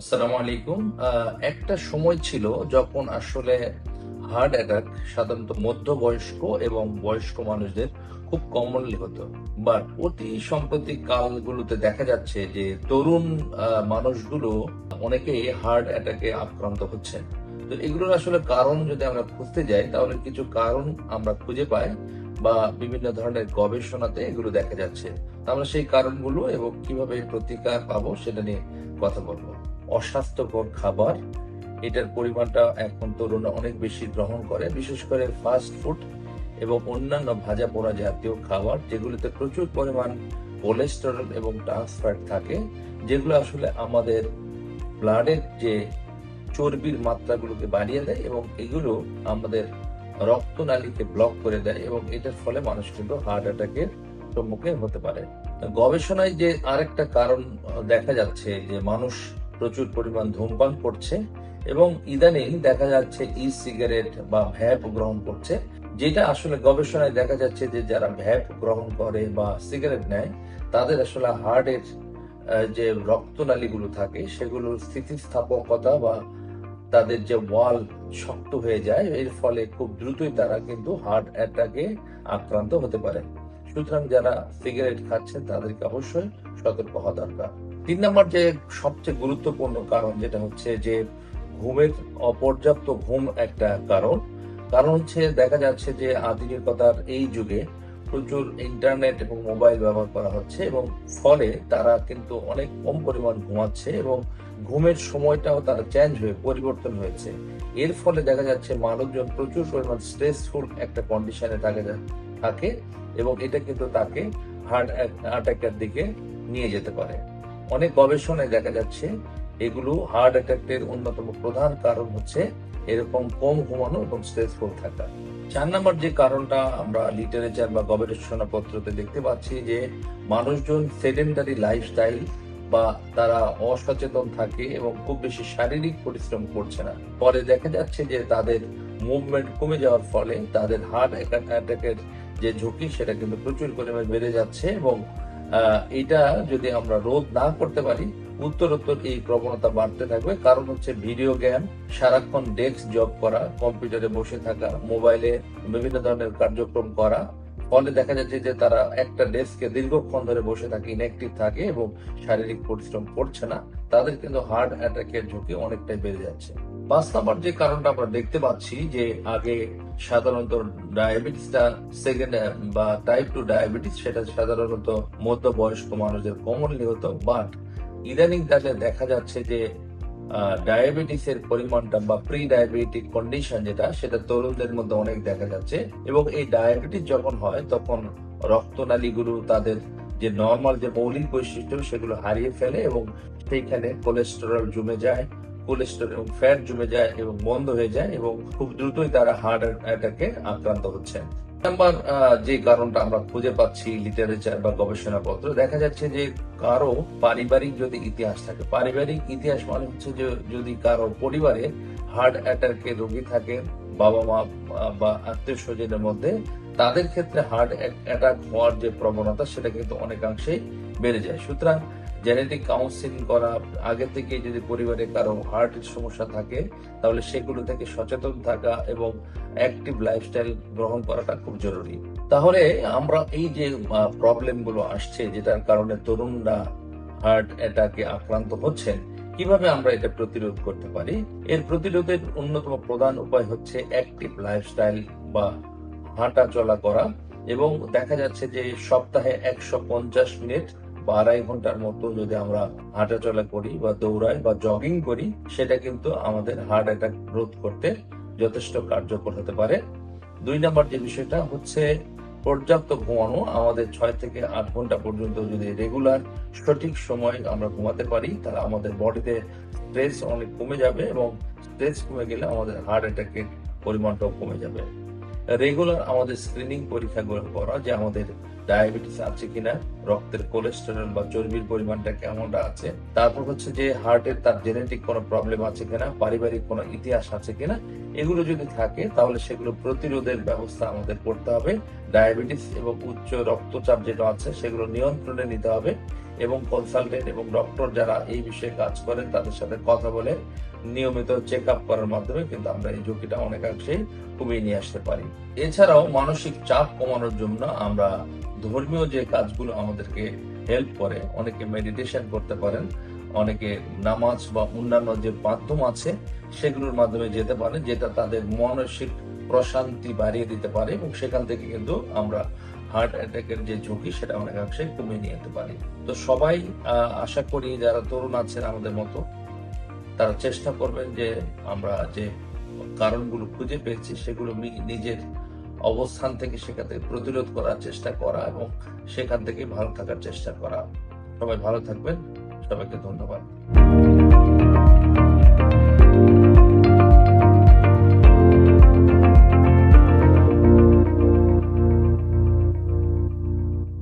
আসসালামু আলাইকুম একটা সময় ছিল যখন আসলে হার্ট অ্যাটাক সাধারণত মধ্যবয়স্ক এবং বয়স্ক মানুষদের খুব কমনলি হতো। বাট অতি সাম্প্রতিক কালগুলোতে দেখা যাচ্ছে যে তরুণ মানুষগুলো অনেকেই হার্ট অ্যাটাকে আক্রান্ত হচ্ছেন তো এগুলোর আসলে কারণ যদি আমরা খুঁজতে যাই, তাহলে কিছু কারণ আমরা খুঁজে পাই বা বিভিন্ন ধরনের গবেষণাতে এগুলো দেখা যাচ্ছে। আমরা সেই কারণগুলো এবং কীভাবে প্রতিকার পাবো সেটা নিয়ে কথা বলব। অস্বাস্থ্যকর খাবার, এটার পরিমাণটা এখন তরুণরা অনেক বেশি গ্রহণ করে, বিশেষ করে ফাস্ট ফুড এবং অন্যান্য ভাজা পোড়া জাতীয় খাবার, যেগুলোতে প্রচুর পরিমাণ কোলেস্টেরল এবং ট্রান্সফ্যাট থাকে, যেগুলো আসলে আমাদের ব্লাডের যে চর্বির মাত্রাগুলোকে বাড়িয়ে দেয় এবং এগুলো আমাদের রক্তনালীকে ব্লক করে দেয় এবং এটার ফলে মানুষ কিন্তু হার্ট অ্যাটাকের সম্মুখীন হতে পারে। গবেষণায় যে আরেকটা কারণ দেখা যাচ্ছে যে মানুষ প্রচুর পরিমাণ ধূমপান করছে এবং ইদানিং দেখা যাচ্ছে ই সিগারেট বা ভ্যাপ গ্রহণ করছে, যেটা আসলে গবেষণায় দেখা যাচ্ছে যে যারা ভ্যাপ গ্রহণ করে বা সিগারেট নেয়, তাদের আসলে হার্টের যে রক্তনালীগুলো থাকে সেগুলোর স্থিতিস্থাপকতা বা তাদের যে ওয়াল শক্ত হয়ে যায়, এর ফলে খুব দ্রুতই তারা কিন্তু হার্ট অ্যাটাকে আক্রান্ত হতে পারে। সুতরাং যারা সিগারেট খাচ্ছেন, তাদেরকে অবশ্যই সতর্ক হওয়া দরকার। তিন নম্বর যে সবচেয়ে গুরুত্বপূর্ণ কারণ যেটা হচ্ছে যে ঘুমের অপর্যাপ্ত ঘুম একটা কারণ। কারণ হচ্ছে দেখা যাচ্ছে যে আধুনিকতার এই যুগে প্রচুর ইন্টারনেট এবং মোবাইল ব্যবহার করা হচ্ছে এবং ফলে তারা কিন্তু অনেক কম পরিমাণ ঘুমাচ্ছে এবং ঘুমের সময়টাও তারা চেঞ্জ হয়ে, পরিবর্তন হয়েছে। এর ফলে দেখা যাচ্ছে মানুষজন প্রচুর পরিমাণ স্ট্রেসফুল একটা কন্ডিশনে থাকে থাকে এবং এটা কিন্তু তাকে হার্ট অ্যাটাকের দিকে নিয়ে যেতে পারে। অনেক গবেষণায় দেখা যাচ্ছে এগুলো হার্ট অ্যাটাকের অন্যতম প্রধান কারণ হচ্ছে এরকম কম ঘুমানো এবং স্ট্রেসফুল থাকা। চার নম্বর যে কারণটা আমরা লিটারেচার বা গবেষণা পত্রতে দেখতে পাচ্ছি যে মানুষজন সেডেন্টারি লাইফস্টাইল বা তারা অসচেতন থাকে এবং খুব বেশি শারীরিক পরিশ্রম করছে না। পরে দেখা যাচ্ছে যে তাদের মুভমেন্ট কমে যাওয়ার ফলে তাদের হার্ট অ্যাটাকের যে ঝুঁকি সেটা কিন্তু প্রচুর পরিমাণে বেড়ে যাচ্ছে এবং এটা যদি আমরা রোধ না করতে পারি, উত্তরোত্তর এই প্রবণতা বাড়তে থাকবে। কারণ হচ্ছে ভিডিও গেম, সারাক্ষণ ডেস্ক জব করা, কম্পিউটারে বসে থাকা, মোবাইলে বিভিন্ন ধরনের কার্যক্রম করা, ফলে দেখা যাচ্ছে যে তারা একটা ডেস্কে দীর্ঘক্ষণ ধরে বসে থাকে ইনঅ্যাক্টিভ থাকে এবং শারীরিক পরিশ্রম করছে না। তাদের কিন্তু হার্ট অ্যাটাকের ঝুঁকি অনেকটাই বেড়ে যাচ্ছে। পাঁচ যে কারণটা আমরা দেখতে পাচ্ছি যে আগে সাধারণত ডায়াবেটিসটা সেকেন্ড বা টাইপ টু ডায়াবেটিস সেটা সাধারণত মধ্যবয়স্ক মানুষদের কমনলি হতো বাট ইদানিং তাহলে দেখা যাচ্ছে যে ডায়াবেটিসের পরিমাণটা বা প্রি ডায়াবেটিক কন্ডিশন যেটা, সেটা তরুণদের মধ্যে অনেক দেখা যাচ্ছে। এবং এই ডায়াবেটিস যখন হয়, তখন রক্তনালীগুলো তাদের যে নর্মাল যে মৌলিক বৈশিষ্ট্য, সেগুলো হারিয়ে ফেলে এবং সেইখানে কোলেস্টেরল জমে যায়। কোলেস্টেরল এবং ফ্যাট জমে যায় এবং বন্ধ হয়ে যায় এবং খুব দ্রুতই তারা হার্ট অ্যাটাকে আক্রান্ত হচ্ছে। নাম্বার যে কারণটা আমরা খুঁজে পাচ্ছি লিটারেচার বা গবেষণাপত্র, দেখা যাচ্ছে যে কারও পারিবারিক যদি ইতিহাস থাকে, পারিবারিক ইতিহাস মানে হচ্ছে যে যদি কারও পরিবারে হার্ট অ্যাটাকের রোগী থাকে, বাবা মা, বা আত্মীয় স্বজনের মধ্যে, তাদের ক্ষেত্রে হার্ট অ্যাটাক হওয়ার যে প্রবণতা, সেটা কিন্তু অনেকাংশেই বেড়ে যায়। সুতরাং জেনেটিক কাউন্সিলিং করা, আগে থেকে যদি পরিবারে কারও হার্টের সমস্যা থাকে, তাহলে সেগুলো থেকে সচেতন থাকা এবং অ্যাক্টিভ লাইফস্টাইল গ্রহণ করাটা খুব জরুরি। তাহলে আমরা এই যে প্রবলেমগুলো আসছে, যেটার কারণে তরুণরা হার্ট অ্যাটাকে আক্রান্ত হচ্ছেন কীভাবে আমরা এটা প্রতিরোধ করতে পারি? এর প্রতিরোধের অন্যতম প্রধান উপায় হচ্ছে অ্যাক্টিভ লাইফস্টাইল বা হাঁটা চলা করা এবং দেখা যাচ্ছে যে সপ্তাহে একশো পঞ্চাশ মিনিট বা আড়াই ঘণ্টার মতো যদি আমরা হাঁটাচলা করি বা দৌড়াই বা জগিং করি, সেটা কিন্তু আমাদের হার্ট অ্যাটাক রোধ করতে যথেষ্ট কার্যকর হতে পারে। দুই নম্বর যে বিষয়টা হচ্ছে পর্যাপ্ত ঘুমানো। আমাদের ছয় থেকে আট ঘণ্টা পর্যন্ত যদি রেগুলার সঠিক সময় আমরা ঘুমাতে পারি, তাহলে আমাদের বডিতে স্ট্রেস অনেক কমে যাবে এবং স্ট্রেস কমে গেলে আমাদের হার্ট অ্যাটাকের পরিমাণটাও কমে যাবে। রেগুলার আমাদের স্ক্রিনিং পরীক্ষাগুলো করা যে আমাদের ডায়াবেটিস আছে কিনা, রক্তের কোলেস্টেরল বা চর্বির পরিমাণটা কেমনটা আছে, তারপর হচ্ছে যে হার্টের তার জেনেটিক কোনো প্রবলেম আছে কিনা, পারিবারিক কোনো ইতিহাস আছে কিনা, এগুলো যদি থাকে তাহলে সেগুলো প্রতিরোধের ব্যবস্থা আমাদের করতে হবে। ডায়াবেটিস এবং উচ্চ রক্তচাপ যেটা আছে সেগুলো নিয়ন্ত্রণে নিতে হবে। এবং কনসালটেন্ট এবং ডক্টর যারা এই বিষয়ে কাজ করেন, তাদের সাথে কথা বলে নিয়মিত চেক আপ করার মাধ্যমে কিন্তু আমরা এই ঝুঁকিটা অনেকাংশেই কমিয়ে নিয়ে আসতে পারি। এছাড়াও মানসিক চাপ কমানোর জন্য আমরা ধর্মীয় যে কাজগুলো আমাদেরকে হেল্প করে, অনেকে মেডিটেশন করতে পারেন, অনেকে নামাজ বা অন্যান্য যে মাধ্যম আছে, সেগুলোর মাধ্যমে যেতে পারে যেটা তাদের মানসিক প্রশান্তি বাড়িয়ে দিতে পারে এবং সেখান থেকে কিন্তু আমরা হার্ট অ্যাটাকের যে ঝুঁকি, সেটা অনেকাংশে কমিয়ে নিয়ে যেতে পারি। তো সবাই আশা করি যারা তরুণ আছেন আমাদের মতো, তারা চেষ্টা করবেন যে আমরা যে কারণগুলো খুঁজে পেয়েছি, সেগুলো নিজের অবস্থান থেকে সেখান থেকে প্রতিরোধ করার চেষ্টা করা এবং সেখান থেকে ভালো থাকার চেষ্টা করা। সবাই ভালো থাকবেন। সবাইকে ধন্যবাদ।